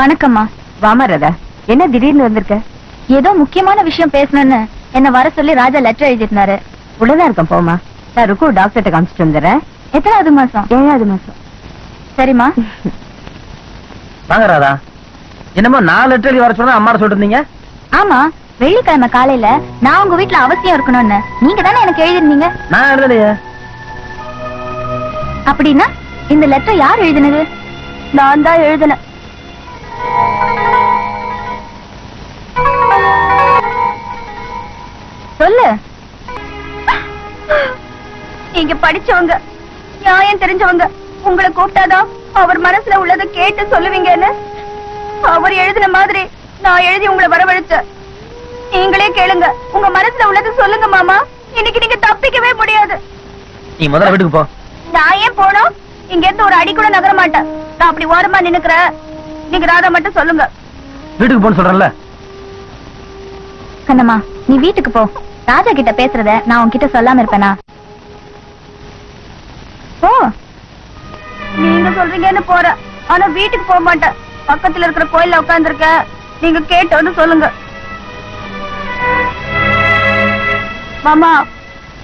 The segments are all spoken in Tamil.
வணக்கம்மா. வாமா ராதா. என்ன திடீர்னு வந்திருக்க? ஏதோ முக்கியமான விஷயம் பேசணும்னு என்ன வர சொல்லி ராஜா லெட்டர் எழுதிருந்தாரு உள்ளதான் இருக்கேன் போமா நான் ருக்கு டாக்டர்கிட்ட காமிச்சிட்டு வந்துடுறேன். எத்தனாவது மாசம்? ஏழாவது மாசம். சரிம்மா. வாங்க ராதா. என்னமோ நாலு லெட்டர் எழுதி வர சொன்னா அம்மா சொல்லிட்டு இருந்தீங்க ஆமா வெள்ளிக்கிழமை காலையில நான் உங்க வீட்ல அவசியம் இருக்கணும்னு. நீங்க தானே எனக்கு எழுதிருந்தீங்க நான் எழுதலையே. அப்படின்னா இந்த லெட்டர் யார் எழுதினது? நான் தான் எழுதினேன் நீங்க படிச்சவங்க நியாயம் தெரிஞ்சவங்க உங்களை கூப்பிட்டாதான் அவர் மனசுல உள்ளதை கேட்டு சொல்லுவீங்கன்னு. அவர் எழுதின மாதிரி நான் எழுதி உங்களை வரவழைச்சேன். நீங்களே கேளுங்க உங்க மனசுல உள்ளதை சொல்லுங்க மாமா. இன்னைக்கு நீங்க தப்பிக்கவே முடியாது. நீ முதல்ல வீட்டுக்கு போ. நான் ஏன் போனோம்? இங்க இருந்து ஒரு அடி கூட நகர மாட்டேன். நான் அப்படி ஓரமா நின்னுக்கிறேன். நீங்க ராதா மட்டும் சொல்லுங்க. வீட்டுக்கு போன்னு சொல்றேன்ல. கண்ணம்மா நீ வீட்டுக்கு போ. ராஜா கிட்ட பேசுறத நான் உன்கிட்ட சொல்லாம இருப்பேனா? நீங்க சொல்றீங்கன்னு போறேன் ஆனா வீட்டுக்கு போக மாட்டேன். பக்கத்துல இருக்கிற கோயில்ல உட்கார்ந்திருக்க நீங்க கேட்டோன்னு சொல்லுங்க. மாமா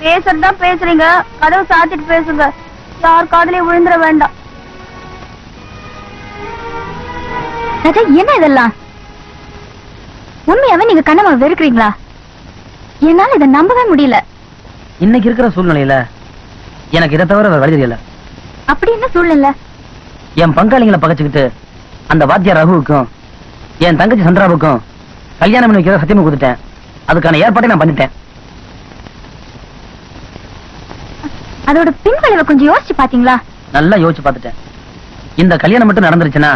பேசுறதா பேசுறீங்க. கதவு சாத்திட்டு பேசுங்க. யார் காதலையும் விழுந்துட வேண்டாம். ராஜா என்ன இதெல்லாம்? உண்மையாவே நீங்க கண்ணம்மா வெறுக்கிறீங்களா? என்னால இதை நம்பவே முடியல. இன்னைக்கு இருக்கிற சூழ்நிலையில எனக்கு இதை தவிர வேற வழி தெரியல. அப்படி என்ன சூழ்நிலை? என் பங்காளிங்களை பகச்சுக்கிட்டு அந்த வாத்தியார் ரகுவுக்கும் என் தங்கச்சி சந்திராவுக்கும் கல்யாணம் பண்ணி வைக்கிறத சத்தியமா கொடுத்துட்டேன். அதுக்கான ஏற்பாட்டை நான் பண்ணிட்டேன். அதோட பின்விளைவை கொஞ்சம் யோசிச்சு பாத்தீங்களா நல்லா யோசிச்சு பார்த்துட்டேன். இந்த கல்யாணம் மட்டும் நடந்துருச்சுன்னா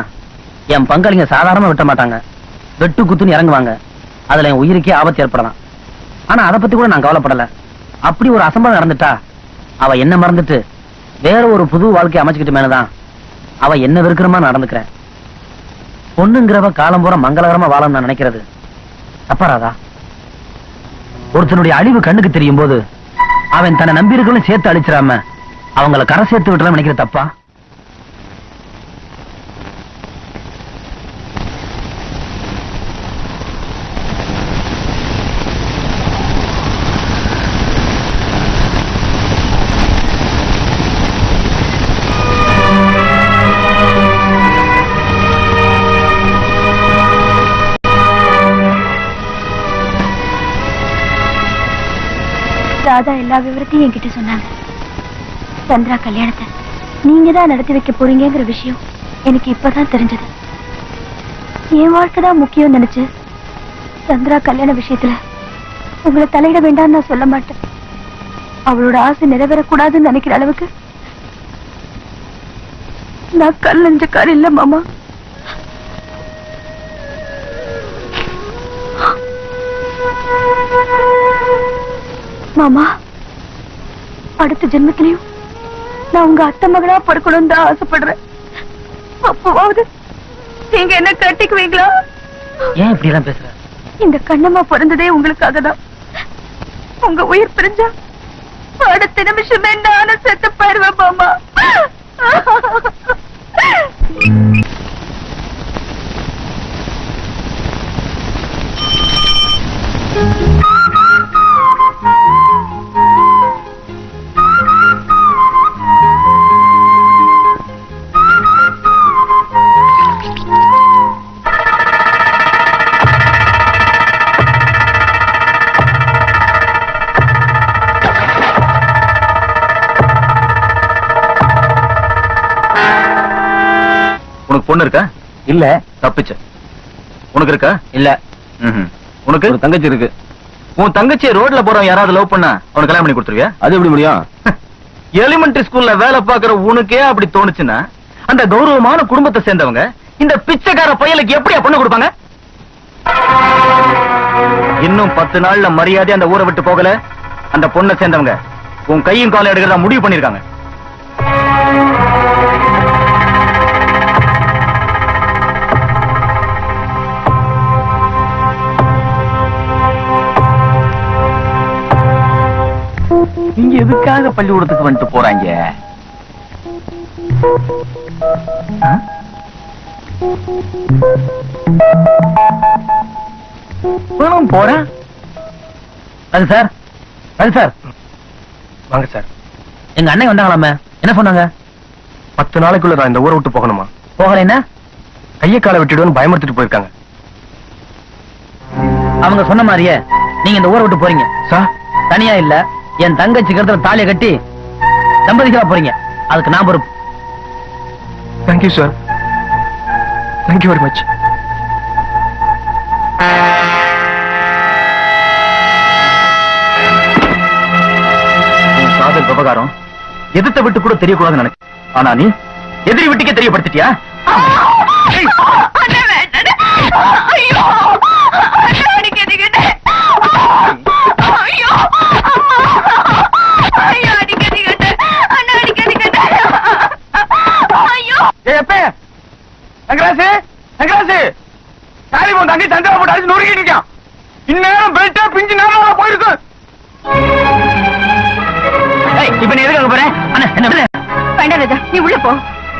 என் பங்காளிங்க சாதாரணமா விட்ட மாட்டாங்க. வெட்டு குத்துன்னு இறங்குவாங்க. அதுல என் உயிருக்கே ஆபத்து ஏற்படலாம். ஆனா அதை பத்தி கூட நான் கவலைப்படல. அப்படி ஒரு அசம்பவம் நடந்துட்டா அவ என்ன மறந்துட்டு வேற ஒரு புது வாழ்க்கை அமைச்சுக்கிட்டு மேலதான் அவ என்ன வெறுக்கிறமா நடந்துக்கிறேன் பொண்ணுங்கிறவ காலம் பூரா மங்களகரமா வாழணும்னு நான் நினைக்கிறது. தப்பாராதா ஒருத்தனுடைய அழிவு கண்ணுக்கு தெரியும் போது அவன் தன்னை நம்பியிருக்கவங்களும் சேர்த்து அழிச்சிடாம அவங்கள கரை சேர்த்து விட்டுலாம் நினைக்கிற தப்பா? ராதா எல்லா விவரத்தையும் என்கிட்ட சொன்னாங்க. சந்திரா கல்யாணத்தை நீங்க தான் நடத்தி வைக்க போறீங்கிற விஷயம் எனக்கு இப்பதான் தெரிஞ்சது. என் வாழ்க்கை தான் முக்கியம் நினைச்சு சந்திரா கல்யாண விஷயத்துல உங்களை தலையிட வேண்டாம்னு நான் சொல்ல மாட்டேன். அவளோட ஆசை நிறைவேறக்கூடாதுன்னு நினைக்கிற அளவுக்கு நான் கல் நெஞ்சக்கார இல்ல மாமா. மாமா அடுத்த ஜென்மத்திலையும் நான் உங்க அத்தை மகளா பிறக்கணும் தான் ஆசைப்படுறேன். அப்பவாவது நீங்க என்ன கட்டிக்குவீங்களா? ஏன் இப்படி எல்லாம் பேசுற? இந்த கண்ணம்மா பிறந்ததே உங்களுக்காக தான் உங்க உயிர் பிரிஞ்சா அடுத்த நிமிஷமே நானும் செத்து போயிருவேன் மாமா. உனக்கு பொண்ணு இருக்கா? இல்ல. தப்பிச்ச. உனக்கு இருக்கா? இல்ல. உனக்கு? ஒரு தங்கச்சி இருக்கு. உன் தங்கச்சியை ரோட்ல போறவன் யாராவது லவ் பண்ணா அவனுக்கு கல்யாணம் பண்ணி கொடுத்துருவியா? அது எப்படி முடியும்? எலிமெண்டரி ஸ்கூல்ல வேலை பாக்குற உனக்கே அப்படி தோணுச்சுன்னா அந்த கௌரவமான குடும்பத்தை சேர்ந்தவங்க இந்த பிச்சைக்கார பயலுக்கு எப்படியா பொண்ணு கொடுப்பாங்க? இன்னும் பத்து நாள்ல மரியாதை அந்த ஊரை விட்டு போகல? அந்த பொண்ணை சேர்ந்தவங்க உன் கையும் காலம் எடுக்கிறதா முடிவு பண்ணிருக்காங்க நீங்க எதுக்காக பள்ளிக்கூடத்துக்கு வந்துட்டு போறாங்க? நானும் போறேன் அது சார் அது சார். வாங்க சார். எங்க அண்ணன் வந்தாங்களாமே என்ன சொன்னாங்க? பத்து நாளைக்குள்ள நான் இந்த ஊரை விட்டு போகணுமா? போகலைன்னா கையை காலை விட்டுடுன்னு பயமுறுத்திட்டு போயிருக்காங்க. அவங்க சொன்ன மாதிரியே நீங்க இந்த ஊரை விட்டு போறீங்க. சார். தனியா இல்ல என் தங்கச்சி கருத்துல தாலியை கட்டி தம்பதிகளா போறீங்க. அதுக்கு நான் பொறுப்பு. Thank you sir thank you very much காதல் விவகாரம் எதிர்த்த விட்டு கூட தெரியக்கூடாதுன்னு நினைச்சேன் ஆனா நீ எதிரி வீட்டுக்கே தெரியப்படுத்திட்டியா? எப்பே? தங்கராசு தங்கராசு சாரி உன் தங்கை சந்திரா போட்டு அடிச்சு நொறுக்கிட்டு இருக்கான் இந்நேரம் பெல்ட்டா பிஞ்சு இப்ப நீ எதுக்கு அங்க போற? அண்ணா என்ன. வேண்டாம் ராஜா நீ உள்ள போ.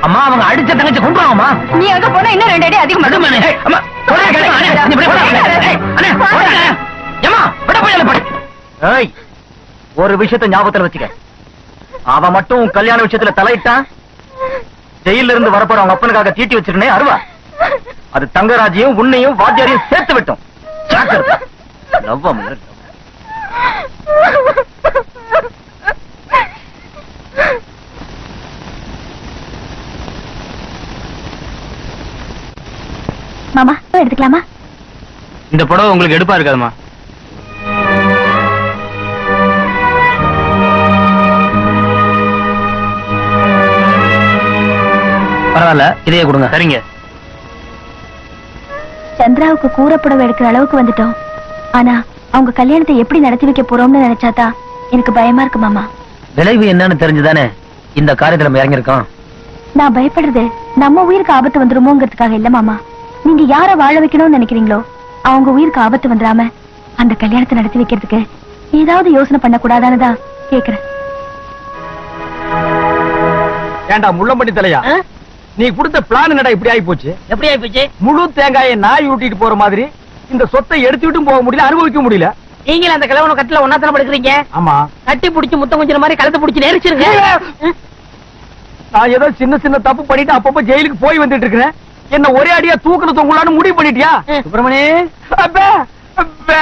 அம்மா அவங்க அடிச்ச தங்கச்சி கொண்டுறாங்கம்மா நீ அங்க போனா இன்னும் ரெண்டு அடி அதிகமா அம்மா ஒரு விஷயத்த ஞாபகத்துல வச்சுக்க. அவன் மட்டும் கல்யாண விஷயத்துல தலையிட்டான் ஜெயில இருந்து வரப்போற அவங்க அப்பனுக்காக தீட்டி வச்சிருந்தே அருவா. அது தங்கராஜையும் உன்னையும் வாத்தியாரையும் சேர்த்து விட்டோம். மாமா எடுத்துக்கலாமா? இந்த புடவை உங்களுக்கு எடுப்பா இருக்காதுமா? பரவாயில்ல இதையே கொடுங்க. சரிங்க. சந்திராவுக்கு கூறப்புடவை எடுக்கிற அளவுக்கு வந்துட்டோம். ஆனா அவங்க கல்யாணத்தை எப்படி நடத்தி வைக்க போறோம்னு நினைச்சாதான் எனக்கு பயமா இருக்கு மாமா. விளைவு என்னன்னு தெரிஞ்சுதானே இந்த காரியத்துல நம்ம இறங்கியிருக்கோம். நான் பயப்படுறது நம்ம உயிருக்கு ஆபத்து வந்துருமோங்கிறதுக்காக இல்ல மாமா. நீங்க யார வாழ வைக்கணும்னு நினைக்கிறீங்களோ அவங்க உயிருக்கு ஆபத்து வந்துடாம அந்த கல்யாணத்தை நடத்தி வைக்கிறதுக்கு ஏதாவது யோசனை பண்ண கூடாதான்னு தான் கேக்குறேன். ஏண்டா முள்ளம்பட்டி தலையா? நீ கொடுத்த பிளான் என்னடா இப்படி ஆகி போச்சு எப்படி ஆயிப்போச்சு? முழு தேங்காயை நாய் ஊட்டிட்டு போற மாதிரி இந்த சொத்தை எடுத்துட்டும் போக முடியல அனுபவிக்க முடியல. நீங்களும் அந்த கிழவன கட்டில ஒன்னாத்தன படுக்கிறீங்க? ஆமா. கட்டி புடிச்சு முத்தம் கொஞ்சம் மாதிரி கழுத்து புடிச்சு நெரிச்சிருங்க. நான் ஏதோ சின்ன சின்ன தப்பு பண்ணிட்டு அப்பப்ப ஜெயிலுக்கு போய் வந்துட்டு இருக்கிறேன். என்ன ஒரே அடியா தூக்கல தொங்கலான்னு முடிவு பண்ணிட்டியா? சுப்பிரமணி. அப்பே, அப்பே,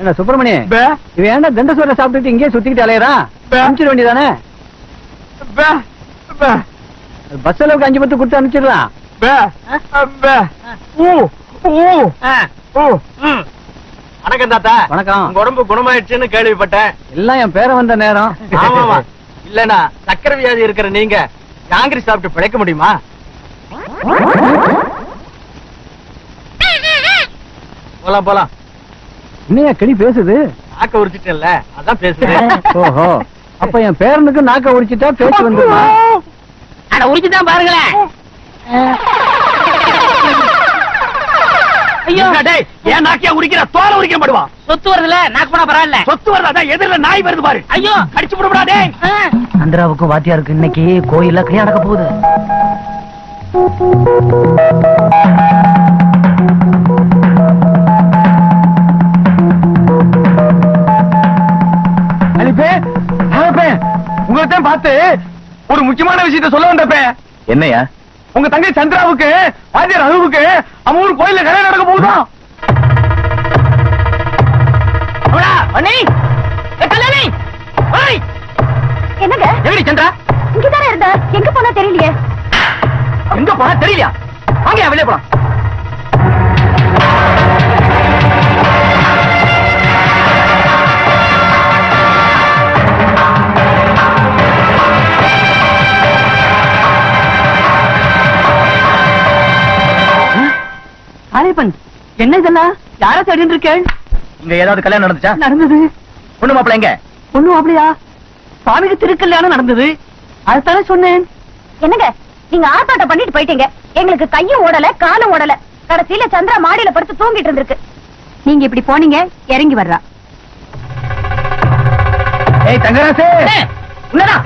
என்ன சுப்பிரமணி? இவன் ஏன்டா தண்ட சோற சாப்பிட்டுட்டு இங்கே சுத்திக்கிட்டு அலையறான். அனுப்பிச்சிட வேண்டியதானே? பஸ் அளவுக்கு அஞ்சு பத்து கொடுத்து அனுப்பிச்சிடலாம். வணக்கம் தாத்தா. வணக்கம். உங்க உடம்பு குணமாயிடுச்சுன்னு கேள்விப்பட்டேன். எல்லாம் என் பேர வந்த நேரம். ஆமாமா. இல்லனா சக்கரை வியாதி இருக்கிற நீங்க ஜாங்கிரி சாப்பிட்டு பிழைக்க முடியுமா? போலாம் போலாம். இன்னையா கிளி பேசுது? நாக்க உரிச்சிட்டேன்ல அதான் பேசுறேன். ஓஹோ. அப்ப என் பேரனுக்கு நாக்க உடிச்சிட்டா பேச்சு வந்துருமா? அட உரிச்சுதான் பாருங்களேன். ஐயோ. டேய் ஏன் நாக்கியா உரிக்கிற? தோலை உரிக்க மாடுவா சொத்து வருதுல நாக்கு போனா பரவாயில்ல. சொத்து வருதா? அதான் எதிரில நாய் வருது பாரு. ஐயோ. அடிச்சு விடுடா டேய். சந்திராவுக்கும் வாத்தியாருக்கு இன்னைக்கு கோயில்ல கல்யாணம் நடக்க போகுது. நாகப்பே உங்கள்கிட்ட பார்த்து ஒரு முக்கியமான விஷயத்த சொல்ல வந்தப்பே. என்னையா? உங்க தங்கை சந்திராவுக்கு வாத்தியார் அனுவுக்கு அவன் ஊர் கோயில்ல கல்யாணம் நடக்க ஓய் என்னங்க? எப்படி சந்திரா? இங்கதானே இருந்தா? எங்க போனா தெரியலையே? எங்க போனா தெரியலையா? வாங்க வெளியே போலாம். என்ன இதெல்லாம்? யார தேடிட்டு இருக்கேன் இங்க ஏதாவது கல்யாணம் நடந்துச்சா? நடந்தது. பொண்ணு மாப்பிள்ள எங்க? ஒண்ணும் அப்படியா சுவாமிக்கு திருக்கல்யாணம் நடந்தது. அதுதானே சொன்னேன். என்னங்க? நீங்க ஆர்ப்பாட்டம் பண்ணிட்டு போயிட்டீங்க. எங்களுக்கு கையும் ஓடல காலும் ஓடல. கடைசியில சந்திரா மாடியில படுத்து தூங்கிட்டு இருந்திருக்கு. நீங்க இப்படி போனீங்க இறங்கி வர்றா. ஏய் தங்கராசு! உன்னடா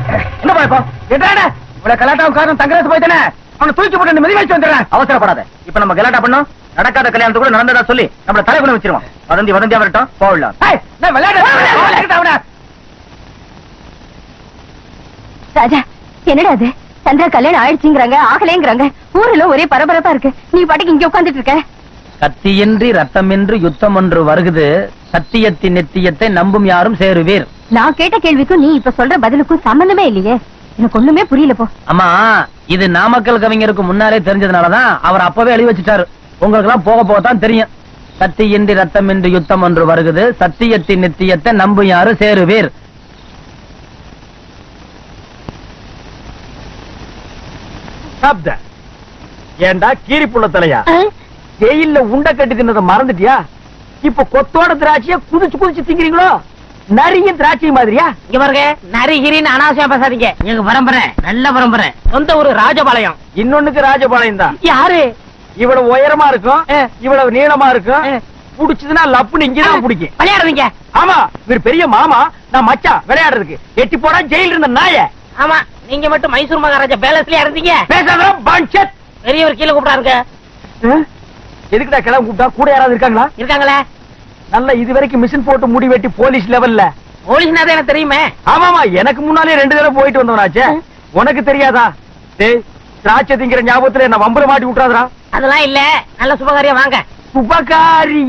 என்ன பாப்பா எதாடா இவ்வளவு கலாட்டாவுக்கு காரணம் தங்கராசு போய்தானே அவனை தூக்கி போட்டு மெதி வச்சு வந்துடுறேன் அவசரப்படாத. இப்ப நம்ம கலாட்டா பண்ணோம். நடக்காத கல்யாணத்து கூட நடந்ததா சொல்லி நம்மள தலைகுணம் வச்சிருவான். வதந்தி வதந்தியா வரட்டும் போகலாம். ஏய், நான் விளையாட ராஜா என்னடா அது சந்திரா கல்யாணம் ஆயிடுச்சுங்கிறாங்க ஆகலேங்கிறாங்க. ஊர்ல ஒரே பரபரப்பா இருக்கு. நீ பாட்டுக்கு இங்க உட்கார்ந்துட்டு இருக்க. கத்தியின்றி ரத்தமின்றி யுத்தம் ஒன்று வருகுது. சத்தியத்தின் நித்தியத்தை நம்பும் யாரும் சேருவீர். நான் கேட்ட கேள்விக்கும் நீ இப்ப சொல்ற பதிலுக்கும் சம்பந்தமே இல்லையே. எனக்கு ஒண்ணுமே புரியல போ. அம்மா இது நாமக்கல் கவிஞருக்கு முன்னாலே தெரிஞ்சதுனாலதான் அவர் அப்பவே எழுதி வச்சுட்டாரு. உங்களுக்கு எல்லாம் போக போக தான் தெரியும் சத்தியின்றி ரத்தமின்றி யுத்தம் ஒன்று வருகுது. சத்தியத்தின் நித்தியத்தை நம்பும் யாரும் சேருவீர் ஏண்டா கீரி புள்ள தலையா ஜெயில்ல உண்டை கட்டி தின்னதை மறந்துட்டியா? இப்ப கொத்தோட திராட்சைய குதிச்சு குதிச்சு திங்கிறீங்களோ? நரியும் திராட்சை மாதிரியா? இங்க பாருங்க நரிகிரின்னு அனாவசியம் பேசாதீங்க. எங்க பரம்பரை நல்ல பரம்பரை. சொந்த ஊரு ராஜபாளையம். இன்னொன்னுக்கு ராஜபாளையம் தான் யாரு? இவ்வளவு உயரமா இருக்கும். இவ்வளவு நீளமா இருக்கும். புடிச்சதுன்னா லப்புன்னு இங்கதான் பிடிக்கும். விளையாடுறீங்க ஆமா இவர் பெரிய மாமா நான் மச்சான் விளையாடுறதுக்கு. எட்டி போடா ஜெயில இருந்த நாய. ஆமா நீங்க மட்டும் மைசூர் மகாராஜா பேலஸ்லயா இருந்தீங்க. பேசாத பஞ்சத் பெரியவர் கீழே கூப்பிடாருங்க. எதுக்குடா கிளம்ப கூப்பிட்டா? கூட யாராவது இருக்காங்களா? இருக்காங்களே. நல்ல இது வரைக்கும் மிஷின் போட்டு முடி வெட்டி போலீஸ் லெவல்ல. போலீஸ்னா தான் எனக்கு தெரியுமே. ஆமாமா எனக்கு முன்னாலே ரெண்டு தடவை போயிட்டு வந்தவனாச்சே. உனக்கு தெரியாதா? டேய் திராட்சை திங்கிற ஞாபகத்துல என்ன வம்புல மாட்டி விட்டுறாதடா. அதெல்லாம் இல்ல. நல்ல சுபகாரியம் வாங்க. உபகாரி